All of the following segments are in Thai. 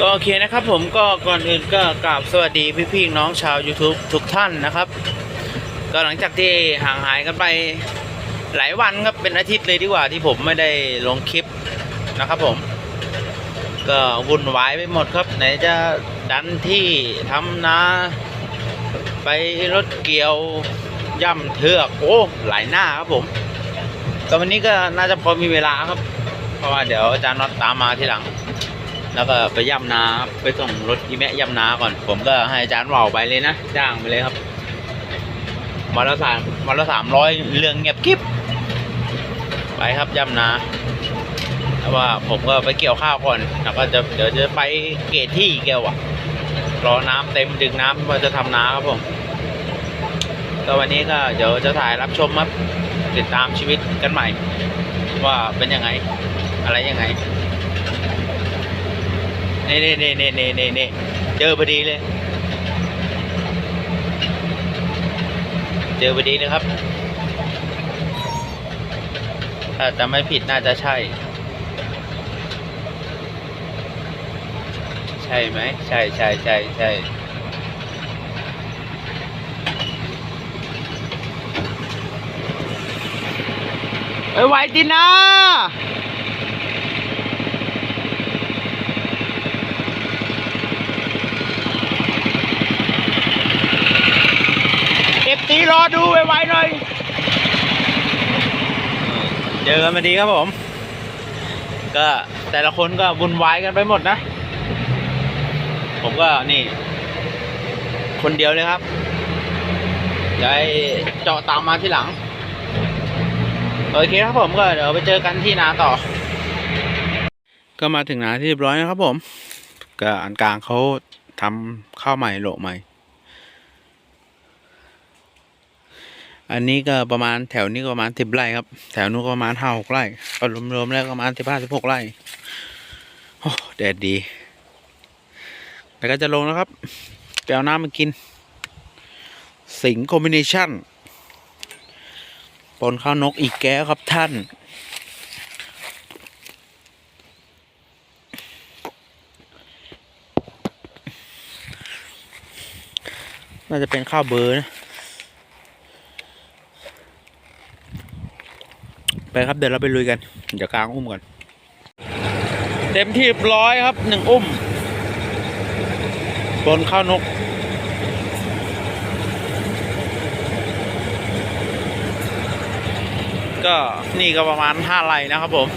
ก็โอเคนะครับผมก็ก่อนอื่นก็กราบสวัสดีพี่ๆน้องชาว YouTube ทุกท่านนะครับ ก็หลังจากที่ห่างหายกันไปหลายวันครับเป็นอาทิตย์เลยดีกว่าที่ผมไม่ได้ลงคลิปนะครับผม ก็วุ่นวายไปหมดครับ ไหนจะดันที่ทำนาไปรถเกี่ยวย่ำเทือกโอ้หลายหน้าครับผมก็วันนี้ก็น่าจะพอมีเวลาครับ เพราะว่าเดี๋ยวอาจารย์น็อตตามมาทีหลัง แล้วก็ไปย่ำนาไปส่งรถอีแมะย่ำนาก่อน ผมก็ให้อาจารย์ว่าวไปเลยนะจ้างไปเลยครับวันละสามวันละสามร้อยเรื่องเงียบกิ๊บไปครับย่ำนาแต่ว่าผมก็ไปเกี่ยวข้าวก่อนแล้วก็จะเดี๋ยวจะไปเกตที่เกี่ยวอะรอน้ำเต็มดึงน้ำว่าจะทำนาครับผมก็วันนี้ก็เดี๋ยวจะถ่ายรับชมครับติดตามชีวิตกันใหม่ ว่าเป็นยังไง อะไรยังไง นี่นี่นี่นี่นี่นี่นี่เจอพอดีเลย เจอพอดีเลยครับ ถ้าจะไม่ผิดน่าจะใช่ ใช่ไหม ใช่ใช่ใช่ใช่เอ้ยไหวตินะ เอฟตี รอดูไวๆหน่อย เจอกันมาดีครับผม ก็แต่ละคนก็วุ่นวายกันไปหมดนะ ผมก็นี่ คนเดียวเลยครับเดี๋ยวไอ้เจาะตามมาที่หลัง โอเคครับผมก็เดี๋ยวไปเจอกันที่นาต่อ ก็มาถึงนาที่เรียบร้อยนะครับผม ก็อันกลางเขาทำข้าวใหม่โหลใหม่ อันนี้ก็ประมาณแถวนี้ก็ประมาณสิบไร่ครับ แถวนู้นก็ประมาณห้าหกไร่ก็รวมๆแล้วก็ประมาณสิบห้าสิบหกไร่โอ้แดดดี แล้วก็จะลงแล้วครับไปเอาน้ำมากิน สิงคอมบิเนชั่นปนข้าวนกอีกแก้วครับท่าน น่าจะเป็นข้าวเบอร์นะ ไปครับเดี๋ยวเราไปลุยกันเดี๋ยวกลางอุ้มก่อนเต็มที่ร้อยครับหนึ่งอุ้มบนข้าวนกก็นี่ก็ประมาณห้าไร่นะครับผม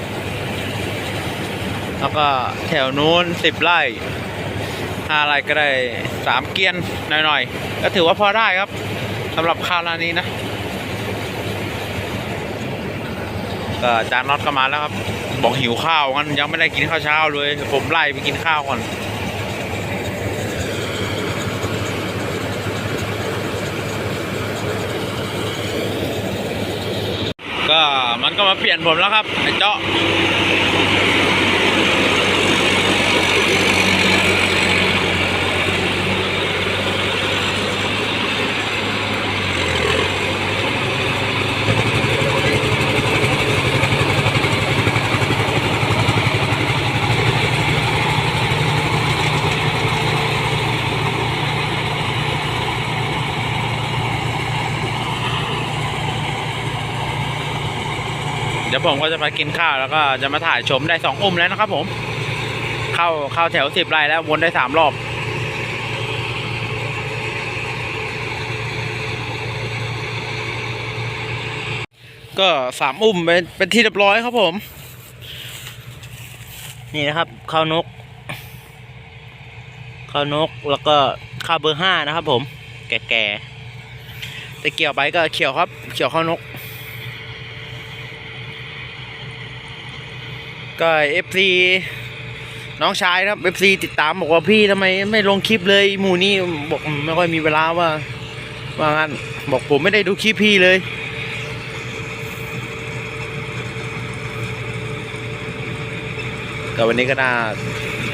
แล้วก็แถวนู้นสิบไร่ห้าไร่ก็ได้สามเกียนหน่อยๆ ก็ถือว่าพอได้ครับสำหรับข้าวร้านนี้นะ ก็จานน็อตก็มาแล้วครับ บอกหิวข้าวงั้นยังไม่ได้กินข้าวเช้าเลย ผมไล่ไปกินข้าวก่อนก็มันก็มาเปลี่ยนผมแล้วครับไอ้เจาะ ยวผมก็จะมากินข้าวแล้วก็จะมาถ่ายชมได้สองอุ้มแล้วนะครับผม เข้าเข้าแถวสิบไร่แล้ววนได้สามรอบก็สามอุ้มเป็นเป็นที่เรียบร้อยครับผม นี่นะครับข้าวนกข้าวนกแล้วก็ข้าวเบอร์ห้านะครับผม แก่ๆแต่เกี่ยวไปก็เขียวครับ เขียวข้าวนก ก็เอฟซีน้องชายนะครับเอฟซีติดตามบอกว่าพี่ทำไมไม่ลงคลิปเลยหมู่นี้บอกไม่ค่อยมีเวลาว่าว่างั้นบอกผมไม่ได้ดูคลิปพี่เลยก็วันนี้ก็น่า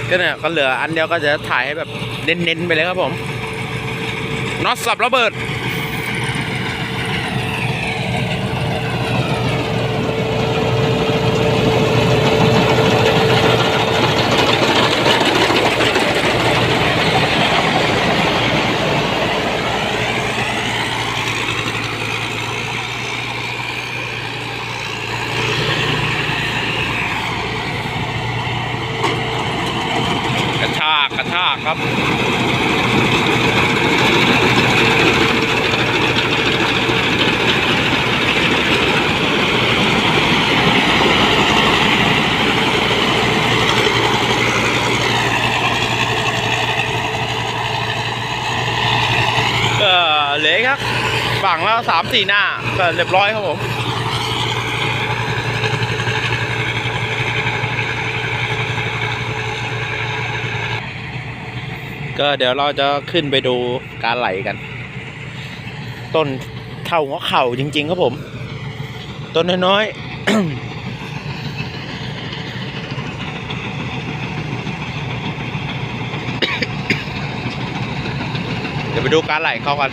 ก็เนี่ยก็เหลืออันเดียวก็จะถ่ายให้แบบเน้นๆไปเลยครับผมน็อตสับระเบิดากครับ เหลือครับฝั่งละสามสี่หน้าก็เรียบร้อยครับผม ก็เดี๋ยวเราจะขึ้นไปดูการไหลกัน ต้นเท่าหัวเข่าจริง ๆ ครับผม ต้นน้อยเดี๋ยวไปดูการไหลเข้ากัน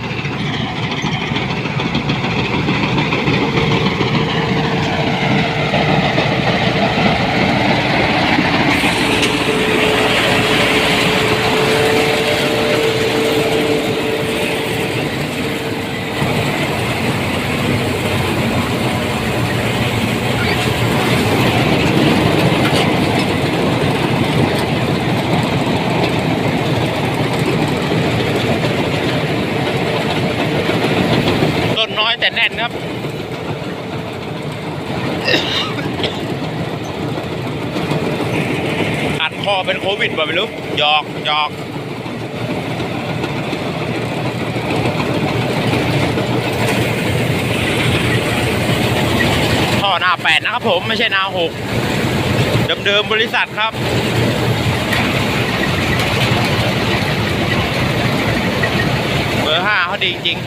ต้ น้อยแต่แน่นครับ อัดคอเป็นโควิดป่ะไม่รู้หยอกหยอกท่อหน้าแปดนะครับผมไม่ใช่หน้าหกเดิมๆบริษัทครับเบอร์ห้าเขาดีจริง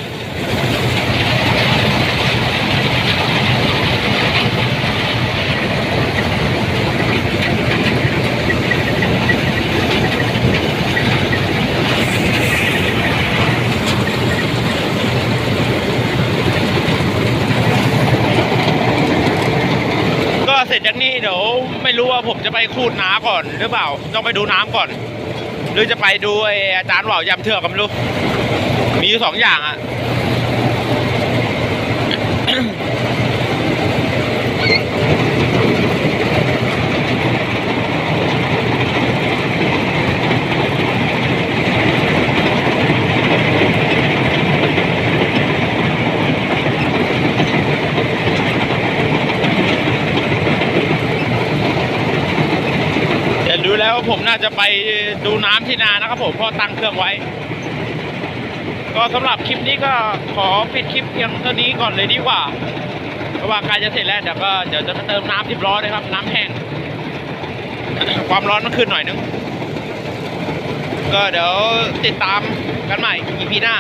เสร็จจากนี้เดี๋ยวไม่รู้ว่าผมจะไปคูดน้าก่อนหรือเปล่า ต้องไปดูน้ำก่อน หรือจะไปดูไอ้อาจารย์ว่าวยำเถื่อกกันไม่รู้ มีอยู่สองอย่างอะ เดี๋ยวดูแล้ว ผมน่าจะไปดูน้ำที่นานะครับผมเพราะตั้งเครื่องไว้ ก็สำหรับคลิปนี้ก็ขอปิดคลิปเพียงเท่านี้ก่อนเลยดีกว่าเพราะว่าใกล้จะเสร็จแล้วเดี๋ยวก็เดี๋ยวจะเติมน้ำที่ร้อนเลยครับ น้ำแห้ง ความร้อนมันขึ้นหน่อยนึง ก็เดี๋ยวติดตามกันใหม่ EP หน้า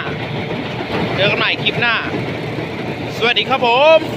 เจอกันใหม่คลิปหน้า สวัสดีครับผม